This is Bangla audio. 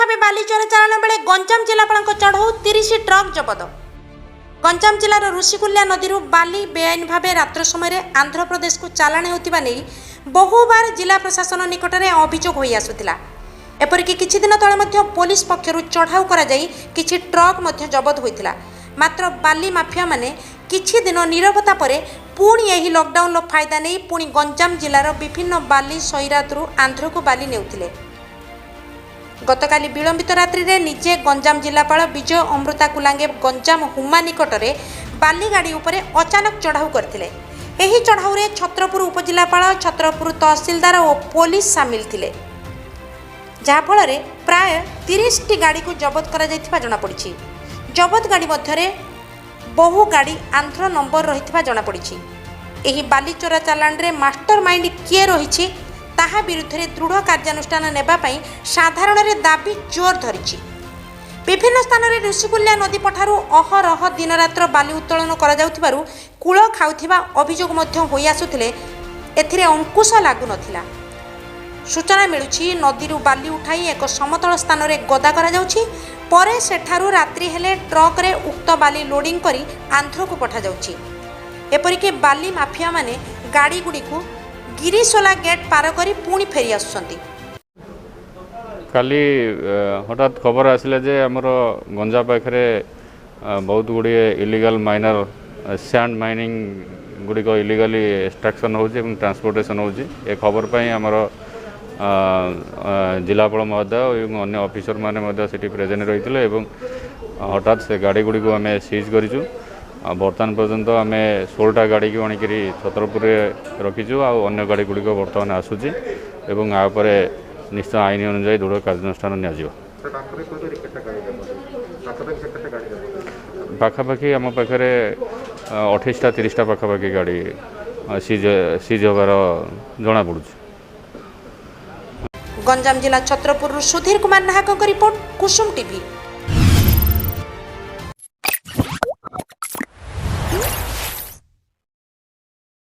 ଭାବେ ବାଲିଚର ଚାଲାଣ ବେଳେ ଗଞ୍ଜାମ ଜିଲ୍ଲାପାଳଙ୍କ ଚଢ଼ଉ ତିରିଶ ଟ୍ରକ୍ ଜବତ ଗଞ୍ଜାମ ଜିଲ୍ଲାର ଋଷିକୁଲ୍ୟା ନଦୀରୁ ବାଲି ବେଆଇନ ଭାବେ ରାତ୍ର ସମୟରେ ଆନ୍ଧ୍ରପ୍ରଦେଶକୁ ଚାଲାଣ ହେଉଥିବା ନେଇ ବହୁବାର ଜିଲ୍ଲା ପ୍ରଶାସନ ନିକଟରେ ଅଭିଯୋଗ ହୋଇ ଆସୁଥିଲା ଏପରିକି କିଛି ଦିନ ତଳେ ମଧ୍ୟ ପୋଲିସ ପକ୍ଷରୁ ଚଢ଼ାଉ କରାଯାଇ କିଛି ଟ୍ରକ୍ ମଧ୍ୟ ଜବତ ହୋଇଥିଲା ମାତ୍ର ବାଲି ମାଫିଆମାନେ କିଛି ଦିନ ନିରବତା ପରେ ପୁଣି ଏହି ଲକଡାଉନର ଫାଇଦା ନେଇ ପୁଣି ଗଞ୍ଜାମ ଜିଲ୍ଲାର ବିଭିନ୍ନ ବାଲି ସୈରାତରୁ ଆନ୍ଧ୍ରକୁ ବାଲି ନେଉଥିଲେ গতকাল বিলম্বিত রাত্রিরে নিজে গঞ্জাম জেলাপাল বিজয় অমৃতা কুলাঙ্গে গঞ্জাম হুমা নিকটরে বালিগাড়ি উপরে অচানক চড়াও করে এই চড়াউরে ছত্রপুর উপজেলাপাল ছত্রপুর তহসিলদার ও পুলিশ সামিল লে যাফলের প্রায় তিরিশটি গাড়ি জবত করা জনাপড়ি জবত গাড়ি মধ্যে বহু গাড়ি আন্ধ্র নম্বর রয়েছে জনাপড়ি এই বালিচোরা চালাণে মাস্টর মাইন্ড কিয়ে রয়েছে ତାହା ବିରୁଦ୍ଧରେ ଦୃଢ଼ କାର୍ଯ୍ୟାନୁଷ୍ଠାନ ନେବା ପାଇଁ ସାଧାରଣରେ ଦାବି ଜୋର ଧରିଛି ବିଭିନ୍ନ ସ୍ଥାନରେ ଋଷିକୁଲ୍ୟା ନଦୀ ପଠାରୁ ଅହରହ ଦିନରାତ୍ର ବାଲି ଉତ୍ତୋଳନ କରାଯାଉଥିବାରୁ କୂଳ ଖାଉଥିବା ଅଭିଯୋଗ ମଧ୍ୟ ହୋଇଆସୁଥିଲେ ଏଥିରେ ଅଙ୍କୁଶ ଲାଗୁନଥିଲା ସୂଚନା ମିଳୁଛି ନଦୀରୁ ବାଲି ଉଠାଇ ଏକ ସମତଳ ସ୍ଥାନରେ ଗଦା କରାଯାଉଛି ପରେ ସେଠାରୁ ରାତ୍ରି ହେଲେ ଟ୍ରକ୍ରେ ଉକ୍ତ ବାଲି ଲୋଡ଼ିଂ କରି ଆନ୍ଧ୍ରକୁ ପଠାଯାଉଛି ଏପରିକି ବାଲି ମାଫିଆମାନେ ଗାଡ଼ିଗୁଡ଼ିକୁ গিরিশোলা গেট পার করে পুঁ ফেরি আসুচ্ছেন কালি হঠাৎ খবর আসলে যে আমার গঞ্জা পাখে বহুত গুড়িয়ে ইলিগাল মাইনর স্যান্ড মাইনিং গুড়িক ইলিগালি এক্সট্রাকশন হচ্ছে এবং ট্রান্সপোর্টেসন হচ্ছে এ খবর পাই আমার জেলাপাল মহোদয় এবং অন্য অফিসর মানে সেটি প্রেজেন্ট রয়েছে এবং হঠাৎ সে গাড়ি আমি সিজ করছু ବର୍ତ୍ତମାନ ପର୍ଯ୍ୟନ୍ତ ଆମେ ଷୋହଳଟା ଗାଡ଼ିକି ଆଣିକରି ଛତ୍ରପୁରରେ ରଖିଛୁ ଆଉ ଅନ୍ୟ ଗାଡ଼ିଗୁଡ଼ିକ ବର୍ତ୍ତମାନ ଆସୁଛି ଏବଂ ଆ ଉପରେ ନିଶ୍ଚୟ ଆଇନ ଅନୁଯାୟୀ ଦୃଢ଼ କାର୍ଯ୍ୟାନୁଷ୍ଠାନ ନିଆଯିବ ପାଖାପାଖି ଆମ ପାଖରେ ଅଠେଇଶଟା ତିରିଶଟା ପାଖାପାଖି ଗାଡ଼ି ସିଜ୍ ସିଜ୍ ହେବାର ଜଣାପଡ଼ୁଛି ଗଞ୍ଜାମ ଜିଲ୍ଲା ଛତ୍ରପୁରରୁ ସୁଧୀର କୁମାର ନାହାକଙ୍କ ରିପୋର୍ଟ କୁସୁମ ଟିଭି